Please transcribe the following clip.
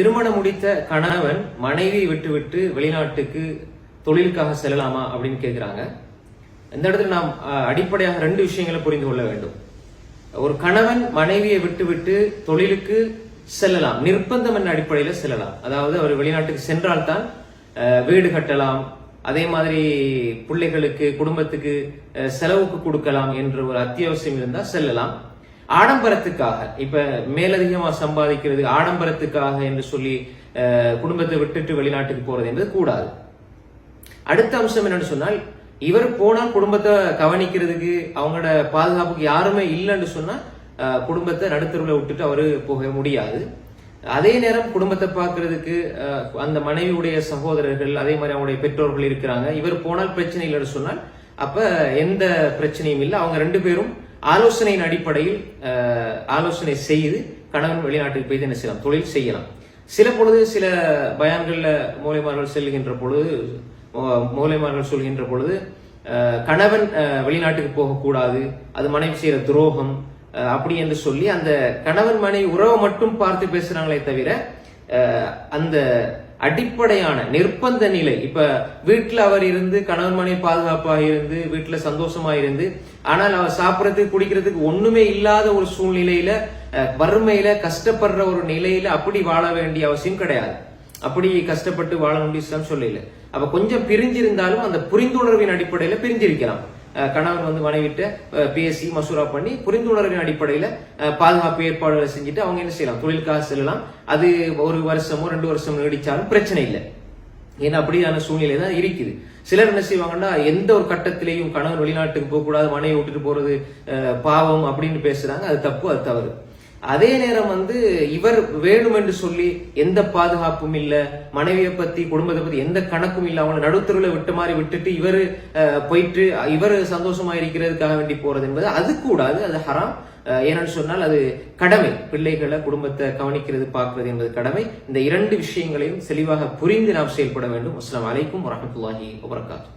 திருமணம் முடித்த கணவன் மனைவி விட்டுவிட்டு வெளிநாட்டுக்கு தொழிலுக்காக செல்லலாமா அப்படின்னு கேட்குறாங்க இந்த இடத்துல நாம் அடிப்படையாக ரெண்டு விஷயங்களை புரிந்து கொள்ள வேண்டும். ஒரு கணவன் மனைவியை விட்டுவிட்டு தொழிலுக்கு செல்லலாம். நிர்பந்தம் என்ற அடிப்படையில் செல்லலாம். அதாவது அவர் வெளிநாட்டுக்கு சென்றால்தான் வீடு கட்டலாம். அதே மாதிரி பிள்ளைகளுக்கு குடும்பத்துக்கு செலவுக்கு கொடுக்கலாம் என்ற ஒரு அத்தியாவசியம் இருந்தால் செல்லலாம். ஆடம்பரத்துக்காக இப்ப மேலதிகமா சம்பாதிக்கிறது ஆடம்பரத்துக்காக என்று சொல்லி குடும்பத்தை விட்டுட்டு வெளிநாட்டுக்கு போறது என்பது கூடாது. அடுத்த அம்சம் என்னன்னு சொன்னால் இவர் போனால் குடும்பத்தை கவனிக்கிறதுக்கு அவங்களோட பாதுகாப்புக்கு யாருமே இல்லைன்னு சொன்னா குடும்பத்தை நடுத்தருவில் விட்டுட்டு அவரு போக முடியாது. அதே நேரம் குடும்பத்தை பார்க்கறதுக்கு அந்த மனைவியுடைய சகோதரர்கள் அதே மாதிரி அவங்களுடைய பெற்றோர்கள் இருக்கிறாங்க. இவர் போனால் பிரச்சனை இல்லைன்னு சொன்னால் அப்ப எந்த பிரச்சனையும் இல்லை. அவங்க ரெண்டு பேரும் ஆலோசனையின் அடிப்படையில் ஆலோசனை செய்து கணவன் வெளிநாட்டுக்கு போய் என்ன செய்யலாம்? தொழில் செய்யலாம். சில பொழுது சில பயான்களில் மூலைமார்கள் செல்கின்ற பொழுது மூலைமார்கள் சொல்கின்ற பொழுது கணவன் வெளிநாட்டுக்கு போகக்கூடாது அது மனைவி செய்கிற துரோகம் அப்படி என்று சொல்லி அந்த கணவன் மனைவி உறவை மட்டும் பார்த்து பேசுறாங்களே தவிர அந்த அடிப்படையான நிர்பந்த நிலை. இப்ப வீட்டுல அவர் இருந்து கணவன் மனைவி பாதுகாப்பாக இருந்து வீட்டுல சந்தோஷமா இருந்து ஆனால் அவர் சாப்பிடறதுக்கு குடிக்கிறதுக்கு ஒண்ணுமே இல்லாத ஒரு சூழ்நிலையில வறுமையில கஷ்டப்படுற ஒரு நிலையில அப்படி வாழ வேண்டிய அவசியம் கிடையாது. அப்படி கஷ்டப்பட்டு வாழ இஸ்லாம் சொல்லல. அப்ப கொஞ்சம் பிரிஞ்சிருந்தாலும் அந்த புரிந்துணர்வின் அடிப்படையில பிரிஞ்சிருக்கலாம். இருக்கலாம் கணவன் வந்து மனைவிட்ட பேசி மசூரா பண்ணி புரிந்துணர்வின் அடிப்படையில பாதுகாப்பு ஏற்பாடுகளை செஞ்சுட்டு அவங்க என்ன செய்யலாம்? தொழிலுக்காக செல்லலாம். அது ஒரு வருஷமோ ரெண்டு வருஷமோ நீடிச்சாலும் பிரச்சனை இல்லை. ஏன்னா அப்படியான சூழ்நிலை தான் இருக்குது. சிலர் என்ன செய்வாங்கன்னா எந்த ஒரு கட்டத்திலையும் கணவன் வெளிநாட்டுக்கு போகக்கூடாது மனைவி விட்டுட்டு போறது பாவம் அப்படின்னு பேசுறாங்க. அது தப்பு அது தவறு. அதே நேரம் வந்து இவர் வேணும் என்று சொல்லி எந்த பாதுகாப்பும் இல்ல மனைவியை பத்தி குடும்பத்தை பத்தி எந்த கணக்கும் இல்ல அவங்களை நடுத்தருவில் விட்டு மாதிரி விட்டுட்டு இவர் போயிட்டு இவர் சந்தோஷமா இருக்கிறதுக்காக வேண்டி போறது என்பது அது கூடாது அது ஹராம். ஏன்னு சொன்னால் அது கடமை. பிள்ளைகளை குடும்பத்தை கவனிக்கிறது பார்க்கிறது என்பது கடமை. இந்த இரண்டு விஷயங்களையும் தெளிவாக புரிந்து நாம் செயல்பட வேண்டும். அஸ்லாம் அலைக்கும் வரமத்துல்லாஹி வபரகாத்து.